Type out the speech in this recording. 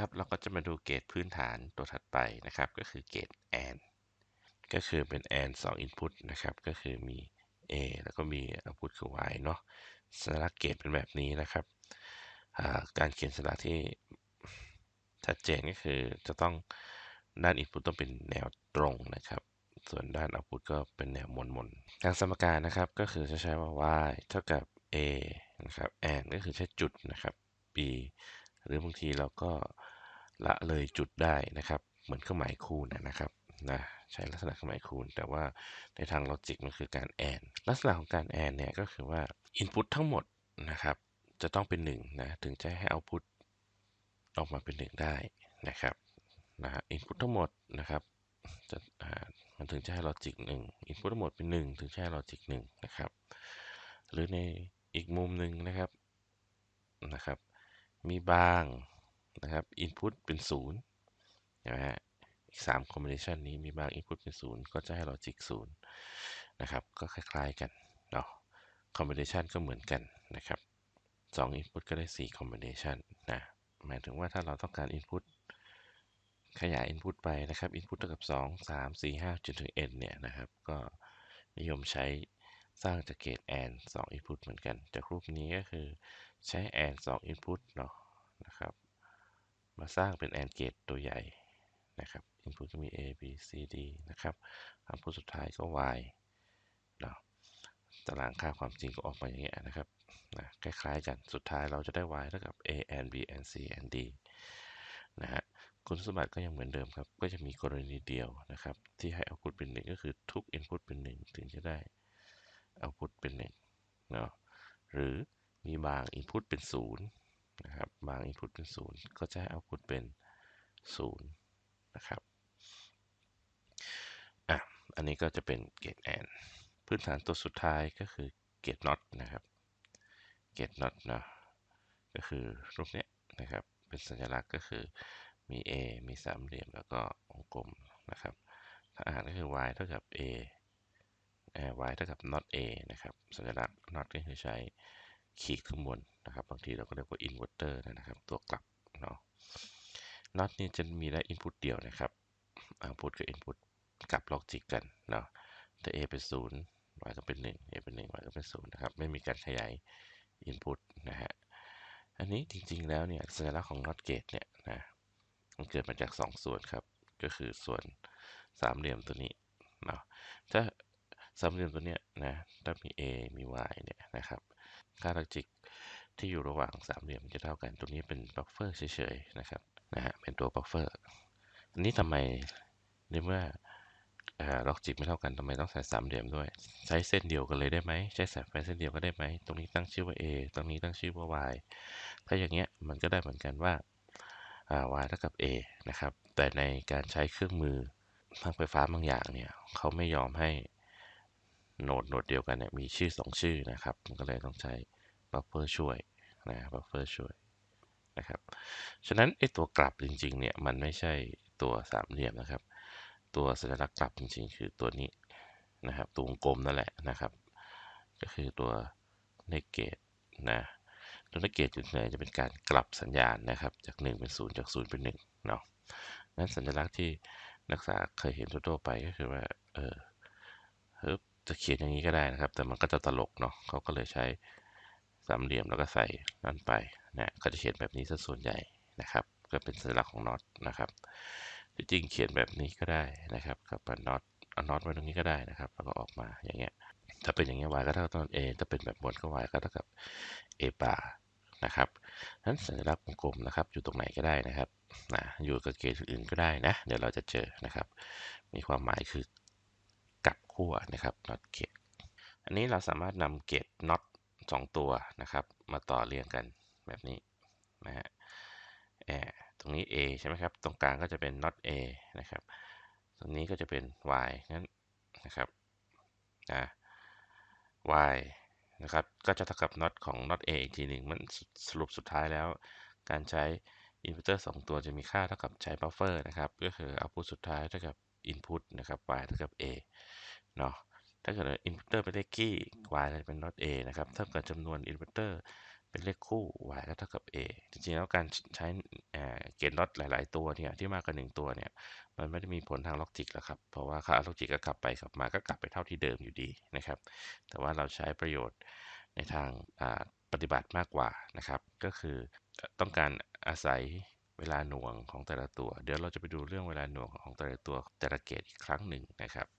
นะครับ เราก็จะมาดูเกตพื้นฐานตัวถัดไปนะครับ ก็คือเกต AND ก็คือเป็น AND 2 input นะครับ ก็คือมี A แล้วก็มี output คือ Y เนาะสัญลักษณ์เกตเป็นแบบนี้นะครับ การเขียนสัญลักษณ์ที่ชัดเจนก็คือจะต้องด้าน input ต้องเป็นแนวตรงนะครับ ส่วนด้าน output ก็เป็นแนวมนมนทางสมการนะครับก็คือจะใช้ว่า y เท่ากับ a นะครับ and ก็คือใช้จุดนะครับ b รือบางทีเราก็ละเลยจุดได้นะครับ เหมือนเครื่องหมายคูณนะครับนะใช้ลักษณะเครื่องหมายคูณ แต่ว่าในทางลอจิกมันคือการ and ลักษณะของการ and เนี่ยก็คือว่า input ทั้งหมดนะครับ จะต้องเป็น1นะถึงจะให้ output ออกมาเป็น 1 ได้นะครับนะฮะ input ทั้งหมดนะครับจะมันถึงจะให้ลอจิก1 input ทั้งหมดเป็น 1 ถึงจะให้ลอจิก1นะครับ หรือในอีกมุมหนึ่งนะครับนะครับ มีบางนะครับ input เป็น0นะฮะอีก3 combination นี้มีบาง input เป็น 0 ก็จะให้ลอจิก0นะครับ ก็คล้ายๆกันเนาะ combination ก็เหมือนกันนะครับ 2 input ก็ได้ 4 combination นะหมายถึงว่าถ้าเราต้องการ input ขยาย input ไปนะครับ input เท่ากับ 2 3 4 5จนถึง n เนี่ยนะครับ ก็นิยมใช้สร้างจากเกต and 2 input เหมือนกัน จากรูปนี้ก็คือ ใช้ and 2 input เนาะนะครับ มาสร้างเป็น and เกตตัวใหญ่นะครับ input ก็มี a b c d นะครับ output สุดท้ายก็ y เนาะตารางค่าความจริงก็ออกมาอย่างเงี้ยนะครับนะคล้ายๆกันสุดท้ายเราจะได้ y เท่ากับ a and b and c and d นะฮะคุณสมบัติก็ยังเหมือนเดิมครับ ก็จะมีกรณีเดียวนะครับ ที่ให้ output เป็น 1 ก็คือทุก input เป็น 1 ถึงจะได้ output เป็น1เนาะหรือ มีบาง input เป็น0นะครับ บาง input เป็น 0 ก็จะให้ output เป็น0นะครับอะอันนี้ก็จะเป็น gate and พื้นฐานตัวสุดท้ายก็คือ gate not นะครับ gate not เนาะก็คือรูปเนี้ยนะครับ เป็นสัญลักษณ์ก็คือมี a มีสามเหลี่ยมแล้วก็วงกลมนะครับ ถ้าอ่านก็คือ y เท่ากับ a y เท่ากับ not a นะครับ สัญลักษณ์ not ก็คือใช้ ขีดข้างบนนะครับ บางทีเราก็เรียกว่า inverter นะครับ ตัวกลับเนาะ not นี่จะมีได้ input เดียวนะครับ output กับ input กลับล็อกจิกกันเนาะถ้า a เป็น 0 y ก็เป็น 1 a เป็น 1 y ก็เป็น 0 นะครับ ไม่มีการขยาย input นะฮะ อันนี้จริงๆแล้วเนี่ยสัญลักษณ์ของ not gate เนี่ยนะมันเกิดมาจาก 2 ส่วนครับ ก็คือส่วนสามเหลี่ยมตัวนี้เนาะถ้าสามเหลี่ยมตัวเนี้ยนะถ้ามี a มี y เนี่ยนะครับ ค่าลอจิกที่อยู่ระหว่างสามเหลี่ยมจะเท่ากันตัวนี้เป็นบัฟเฟอร์เฉยๆนะครับนะฮะเป็นตัวบัฟเฟอร์อันนี้ทำไมในเมื่อล็อกจิกไม่เท่ากันทำไมต้องใส่สามเหลี่ยมด้วย ใช้เส้นเดียวกันเลยได้ไหมใช้สายไฟเส้นเดียวก็ได้ไหมตรงนี้ตั้งชื่อว่า a ตรงนี้ตั้งชื่อว่า y ถ้าอย่างเงี้ยมันก็ได้เหมือนกันว่า y เท่ากับ a นะครับแต่ในการใช้เครื่องมือทางไฟฟ้าบางอย่างเนี่ยเขาไม่ยอมให้ โนดโนดเดียวกันเนี่ยมีชื่อ 2 ชื่อนะครับ มันก็เลยต้องใช้บัฟเฟอร์ช่วยนะบัฟเฟอร์ช่วยนะครับ ฉะนั้นไอ้ตัวกลับจริงๆเนี่ยมันไม่ใช่ตัวสามเหลี่ยมนะครับ ตัวสัญลักษณ์กลับจริงๆ คือตัวนี้นะครับ ตัววงกลมนั่นแหละนะครับ ก็คือตัวเนเกตนะตัวเนเกตจุดไหนจะเป็นการกลับสัญญาณนะครับ จาก 1 เป็น 0 จาก 0 เป็น 1 เนาะนั้นสัญลักษณ์ที่นักศึกษาเคยเห็นทั่วไปก็คือว่า เออ จะเขียนอย่างนี้ก็ได้นะครับ แต่มันก็จะตลกเนาะเขาก็เลยใช้สามเหลี่ยมแล้วก็ใส่นั่นไปนะก็จะเขียนแบบนี้ซะส่วนใหญ่นะครับ ก็เป็นสัญลักษณ์ของน็อตนะครับที่จริงเขียนแบบนี้ก็ได้นะครับกับน็อตเอาน็อตไว้ตรงนี้ก็ได้นะครับ แล้วก็ออกมาอย่างเงี้ยถ้าเป็นอย่างเงี้ย y ก็เท่ากับต้น a ถ้าเป็นแบบบนก็ y ก็เท่ากับ a bar นะครับนั้นสัญลักษณ์วงกลมนะครับ อยู่ตรงไหนก็ได้นะครับนะอยู่กับเกณฑ์อื่นก็ได้นะ เดี๋ยวเราจะเจอนะครับ มีความหมายคือ กับขั้วนะครับ not gate อันนี้เราสามารถนำเกต not 2 ตัวนะครับ มาต่อเรียงกันแบบนี้นะฮะตรงนี้ a ใช่ไหมครับ ตรงกลางก็จะเป็น not a นะครับ ตรงนี้ก็จะเป็น y นั้นนะครับนะ y นะครับ ก็จะเท่ากับ not ของ not a อีกทีหนึ่งมันสรุปสุดท้ายแล้ว การใช้ inverter 2 ตัวจะมีค่าเท่ากับใช้ buffer นะครับ ก็คือ output สุดท้ายเท่ากับ input นะครับ y เท่ากับ a เนาะถ้าเกิด inverter เป็นเลขคี่ y จะเป็น not a นะครับถ้ากิดจำนวน inverter เป็นเลขคู่ y ก็เท่ากับ a จริงๆแล้วการใช้เกณฑ์น็อตหลาย ๆ ตัวเนี่ยที่มากกว่า1ตัวเนี่ยมันไม่ได้มีผลทางลอกจิกแล้วครับ เพราะว่าค่าลอกจิกก็กลับไปกลับมาก็กลับไปเท่าที่เดิมอยู่ดีนะครับ แต่ว่าเราใช้ประโยชน์ในทางปฏิบัติมากกว่านะครับ ก็คือต้องการอาศัยเวลาหน่วงของแต่ละตัว เดี๋ยวเราจะไปดูเรื่องเวลาหน่วงของแต่ละตัวแต่ละเกตอีกครั้งหนึ่งนะครับ